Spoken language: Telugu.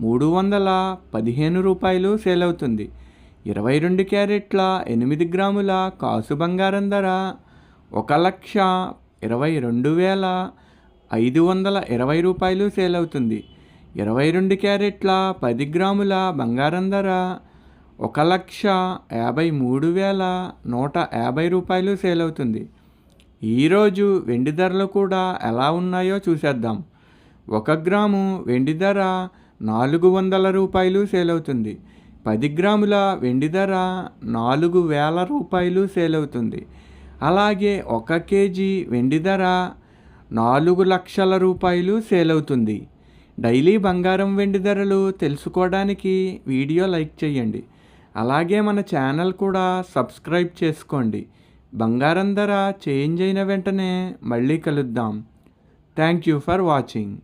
మూడు వందల పదిహేను రూపాయలు సేల్ అవుతుంది ఇరవై రెండు క్యారెట్ల ఎనిమిది గ్రాముల కాసు బంగారం ధర ఒక లక్ష ఇరవై రెండు వేల ఐదు వందల ఇరవై రూపాయలు సేల్ అవుతుంది ఇరవై రెండు క్యారెట్ల పది గ్రాముల బంగారం ధర ఒక లక్ష యాభై మూడు వేల నూట యాభై రూపాయలు సేల్ అవుతుంది ఈరోజు వెండి ధరలు కూడా ఎలా ఉన్నాయో చూసేద్దాం. ఒక గ్రాము వెండి ధర నాలుగు వందల రూపాయలు సేల్ అవుతుంది పది గ్రాముల వెండి ధర నాలుగు వేల రూపాయలు సేల్ అవుతుంది అలాగే ఒక కేజీ వెండి ధర నాలుగు లక్షల రూపాయలు సేల్ అవుతుంది డైలీ బంగారం వెండి ధరలు తెలుసుకోవడానికి వీడియో లైక్ చేయండి. అలాగే మన ఛానల్ కూడా సబ్స్క్రైబ్ చేసుకోండి. బంగారం ధర చేంజ్ అయిన వెంటనే మళ్ళీ కలుద్దాం. Thank you for watching.